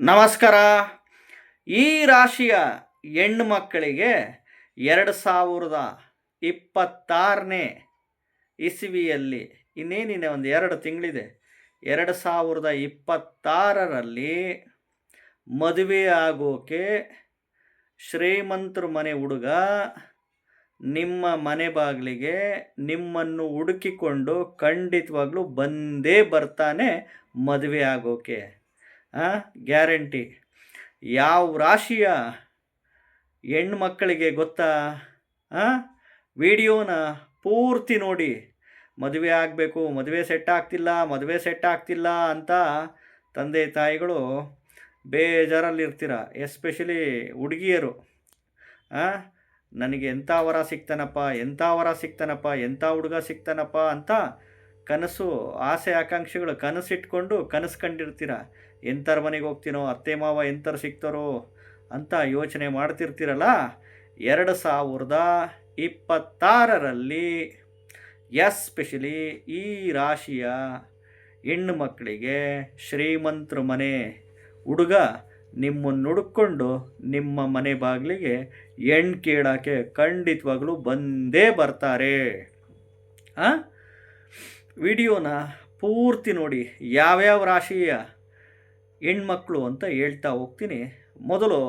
ನಮಸ್ಕಾರ. ಈ ರಾಶಿಯ ಹೆಣ್ಣು ಮಕ್ಕಳಿಗೆ ಎರಡು ಸಾವಿರದ ಇಪ್ಪತ್ತಾರನೇ ಇಸವಿಯಲ್ಲಿ ಇನ್ನೇನಿದೆ? ಒಂದು ಎರಡು ತಿಂಗಳಿದೆ. ಎರಡು ಸಾವಿರದ ಇಪ್ಪತ್ತಾರರಲ್ಲಿ ಮದುವೆ ಆಗೋಕೆ ಶ್ರೀಮಂತರ ಮನೆ ಹುಡುಗ ನಿಮ್ಮ ಮನೆ ಬಾಗಿಲಿಗೆ ನಿಮ್ಮನ್ನು ಹುಡುಕಿಕೊಂಡು ಖಂಡಿತವಾಗ್ಲೂ ಬಂದೇ ಬರ್ತಾನೆ ಮದುವೆ ಆಗೋಕೆ. ಗ್ಯಾರಂಟಿ. ಯಾವ ರಾಶಿಯ ಹೆಣ್ಣು ಮಕ್ಕಳಿಗೆ ಗೊತ್ತಾ ವಿಡಿಯೋನ ಪೂರ್ತಿ ನೋಡಿ. ಮದುವೆ ಆಗಬೇಕು, ಮದುವೆ ಸೆಟ್ ಆಗ್ತಿಲ್ಲ, ಮದುವೆ ಸೆಟ್ ಆಗ್ತಿಲ್ಲ ಅಂತ ತಂದೆ ತಾಯಿಗಳು ಬೇಜಾರಲ್ಲಿರ್ತೀರ? ಎಸ್ಪೆಷಲಿ ಹುಡುಗಿಯರು. ನನಗೆ ಎಂಥ ವರ ಸಿಗ್ತಾನಪ್ಪ ಎಂಥ ವರ ಸಿಗ್ತಾನಪ್ಪ ಎಂಥ ಹುಡುಗ ಸಿಗ್ತಾನಪ್ಪ ಅಂತ ಕನಸು, ಆಸೆ, ಆಕಾಂಕ್ಷೆಗಳು ಕನಸಿಟ್ಕೊಂಡು ಕನಸು ಕಂಡಿರ್ತೀರ ಎಂಥರ ಮನೆಗೆ ಹೋಗ್ತೀನೋ, ಅತ್ತೆ ಮಾವ ಎಂಥರು ಸಿಗ್ತಾರೋ ಅಂತ ಯೋಚನೆ ಮಾಡ್ತಿರ್ತೀರಲ್ಲ? ಎರಡು ಸಾವಿರದ ಇಪ್ಪತ್ತಾರರಲ್ಲಿ, ಎಸ್ಪೆಷಲಿ ಈ ರಾಶಿಯ ಹೆಣ್ಣು ಮಕ್ಕಳಿಗೆ ಶ್ರೀಮಂತರ ಮನೆ ಹುಡುಗ ನಿಮ್ಮನ್ನು ಹುಡುಕೊಂಡು ನಿಮ್ಮ ಮನೆ ಬಾಗಿಲಿಗೆ ಹೆಣ್ಣು ಕೇಳೋಕ್ಕೆ ಖಂಡಿತವಾಗ್ಲೂ ಬಂದೇ ಬರ್ತಾರೆ. ಹಾಂ ವಿಡಿಯೋನ ಪೂರ್ತಿ ನೋಡಿ. ಯಾವ್ಯಾವ ರಾಶಿಯ ಹೆಣ್ಮಕ್ಳು ಅಂತ ಹೇಳ್ತಾ ಹೋಗ್ತೀನಿ. ಮೊದಲು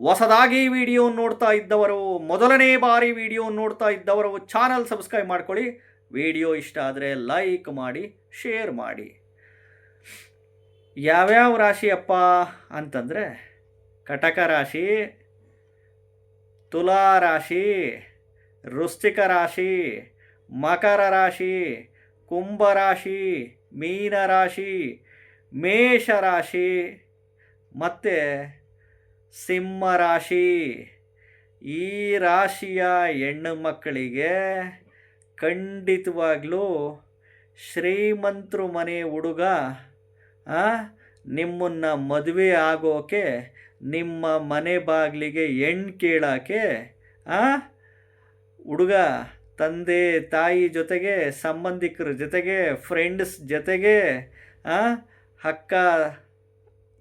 ಹೊಸದಾಗಿ ವಿಡಿಯೋ ನೋಡ್ತಾ ಇದ್ದವರು, ಮೊದಲನೇ ಬಾರಿ ವಿಡಿಯೋ ನೋಡ್ತಾ ಇದ್ದವರು ಚಾನಲ್ ಸಬ್ಸ್ಕ್ರೈಬ್ ಮಾಡ್ಕೊಳ್ಳಿ. ವಿಡಿಯೋ ಇಷ್ಟ ಆದರೆ ಲೈಕ್ ಮಾಡಿ, ಶೇರ್ ಮಾಡಿ. ಯಾವ್ಯಾವ ರಾಶಿಯಪ್ಪ ಅಂತಂದರೆ ಕಟಕ ರಾಶಿ, ತುಲಾ ರಾಶಿ, ವೃಶ್ಚಿಕ ರಾಶಿ, ಮಕರ ರಾಶಿ, ಕುಂಭ ರಾಶಿ, ಮೀನ ಮೀನರಾಶಿ ಮೇಷರಾಶಿ, ಮತ್ತು ಸಿಂಹರಾಶಿ. ಈ ರಾಶಿಯ ಹೆಣ್ಣು ಮಕ್ಕಳಿಗೆ ಖಂಡಿತವಾಗ್ಲೂ ಶ್ರೀಮಂತರು ಮನೆ ಹುಡುಗ ನಿಮ್ಮನ್ನು ಮದುವೆ ಆಗೋಕೆ, ನಿಮ್ಮ ಮನೆ ಬಾಗಿಲಿಗೆ ಹೆಣ್ಣು ಕೇಳೋಕ್ಕೆ ಹುಡುಗ, ತಂದೆ, ತಾಯಿ ಜೊತೆಗೆ, ಸಂಬಂಧಿಕರ ಜೊತೆಗೆ ಫ್ರೆಂಡ್ಸ್ ಜೊತೆಗೆ ಅಕ್ಕ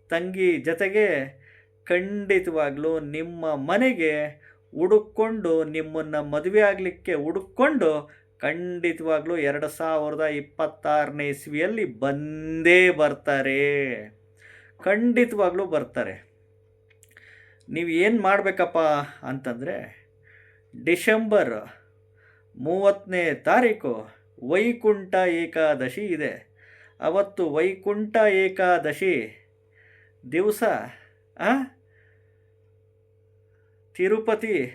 ತಂಗಿ ಜೊತೆಗೆ ಖಂಡಿತವಾಗ್ಲೂ ನಿಮ್ಮ ಮನೆಗೆ ಹುಡುಕೊಂಡು ನಿಮ್ಮನ್ನು ಮದುವೆ ಆಗಲಿಕ್ಕೆ ಹುಡುಕೊಂಡು ಖಂಡಿತವಾಗ್ಲೂ ಎರಡು ಸಾವಿರದ ಇಪ್ಪತ್ತಾರನೇ ಇಸ್ವಿಯಲ್ಲಿ ಬಂದೇ ಬರ್ತಾರೆ. ಖಂಡಿತವಾಗ್ಲೂ ಬರ್ತಾರೆ. ನೀವು ಏನು ಮಾಡಬೇಕಪ್ಪ ಅಂತಂದರೆ ಡಿಸೆಂಬರ್ ಮೂವತ್ತನೇ ತಾರೀಕು ವೈಕುಂಠ ಏಕಾದಶಿ ಇದೆ. ಅವತ್ತು ವೈಕುಂಠ ಏಕಾದಶಿ ದಿವಸ ತಿರುಪತಿ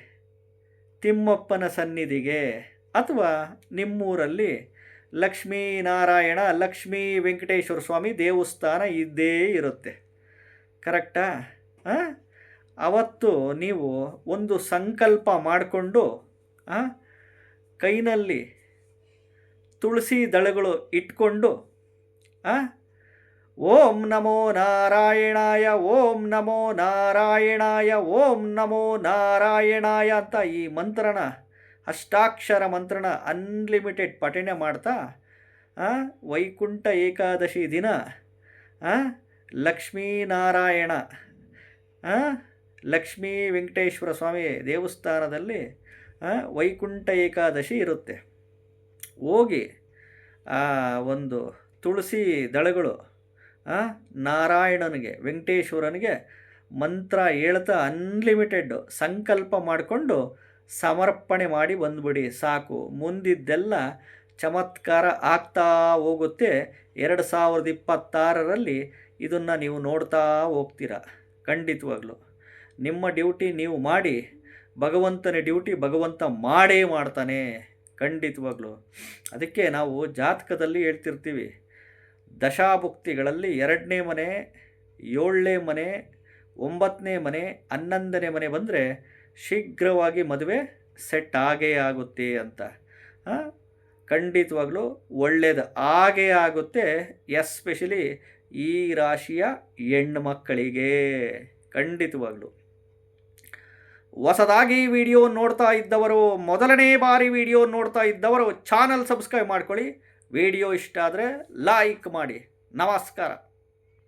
ತಿಮ್ಮಪ್ಪನ ಸನ್ನಿಧಿಗೆ ಅಥವಾ ನಿಮ್ಮೂರಲ್ಲಿ ಲಕ್ಷ್ಮೀನಾರಾಯಣ, ಲಕ್ಷ್ಮೀ ವೆಂಕಟೇಶ್ವರ ಸ್ವಾಮಿ ದೇವಸ್ಥಾನ ಇದ್ದೇ ಇರುತ್ತೆ. ಕರೆಕ್ಟಾ? ಅವತ್ತು ನೀವು ಒಂದು ಸಂಕಲ್ಪ ಮಾಡಿಕೊಂಡು ಕೈನಲ್ಲಿ ತುಳಸಿ ದಳಗಳು ಇಟ್ಕೊಂಡು ಓಂ ನಮೋ ನಾರಾಯಣಾಯ, ಓಂ ನಮೋ ನಾರಾಯಣಾಯ, ಓಂ ನಮೋ ನಾರಾಯಣಾಯ ಅಂತ ಈ ಮಂತ್ರನ, ಅಷ್ಟಾಕ್ಷರ ಮಂತ್ರನ ಅನ್ಲಿಮಿಟೆಡ್ ಪಠಣೆ ಮಾಡ್ತಾ ವೈಕುಂಠ ಏಕಾದಶಿ ದಿನ ಲಕ್ಷ್ಮೀನಾರಾಯಣ ಲಕ್ಷ್ಮೀ ವೆಂಕಟೇಶ್ವರ ಸ್ವಾಮಿ ದೇವಸ್ಥಾನದಲ್ಲಿ ವೈಕುಂಠ ಏಕಾದಶಿ ಇರುತ್ತೆ. ಹೋಗಿ, ಆ, ಒಂದು ತುಳಸಿ ದಳಗಳು ನಾರಾಯಣನಿಗೆ, ವೆಂಕಟೇಶ್ವರನಿಗೆ ಮಂತ್ರ ಹೇಳ್ತಾ ಅನ್ಲಿಮಿಟೆಡ್ ಸಂಕಲ್ಪ ಮಾಡಿಕೊಂಡು ಸಮರ್ಪಣೆ ಮಾಡಿ ಬಂದ್ಬಿಡಿ, ಸಾಕು. ಮುಂದಿದ್ದೆಲ್ಲ ಚಮತ್ಕಾರ ಆಗ್ತಾ ಹೋಗುತ್ತೆ. ಎರಡು ಸಾವಿರದ ಇಪ್ಪತ್ತಾರರಲ್ಲಿ ಇದನ್ನು ನೀವು ನೋಡ್ತಾ ಹೋಗ್ತೀರ, ಖಂಡಿತವಾಗ್ಲು. ನಿಮ್ಮ ಡ್ಯೂಟಿ ನೀವು ಮಾಡಿ, ಭಗವಂತನ ಡ್ಯೂಟಿ ಭಗವಂತ ಮಾಡೇ ಮಾಡ್ತಾನೆ, ಖಂಡಿತವಾಗ್ಲು. ಅದಕ್ಕೆ ನಾವು ಜಾತಕದಲ್ಲಿ ಹೇಳ್ತಿರ್ತೀವಿ ದಶಾಭುಕ್ತಿಗಳಲ್ಲಿ ಎರಡನೇ ಮನೆ, ಏಳನೇ ಮನೆ, ಒಂಬತ್ತನೇ ಮನೆ, ಹನ್ನೊಂದನೇ ಮನೆ ಬಂದರೆ ಶೀಘ್ರವಾಗಿ ಮದುವೆ ಸೆಟ್ ಆಗೇ ಆಗುತ್ತೆ ಅಂತ. ಖಂಡಿತವಾಗ್ಲೂ ಒಳ್ಳೆಯದು ಆಗೇ ಆಗುತ್ತೆ, ಎಸ್ಪೆಷಲಿ ಈ ರಾಶಿಯ ಹೆಣ್ಣು ಮಕ್ಕಳಿಗೆ ಖಂಡಿತವಾಗ್ಲು. ಹೊಸದಾಗಿ ವಿಡಿಯೋ ನೋಡ್ತಾ ಇದ್ದವರು, ಮೊದಲನೇ ಬಾರಿ ವಿಡಿಯೋ ನೋಡ್ತಾ ಇದ್ದವರು, ಚಾನಲ್ ಸಬ್ಸ್ಕ್ರೈಬ್ ಮಾಡ್ಕೊಳ್ಳಿ. ವಿಡಿಯೋ ಇಷ್ಟ ಆದರೆ ಲೈಕ್ ಮಾಡಿ. ನಮಸ್ಕಾರ.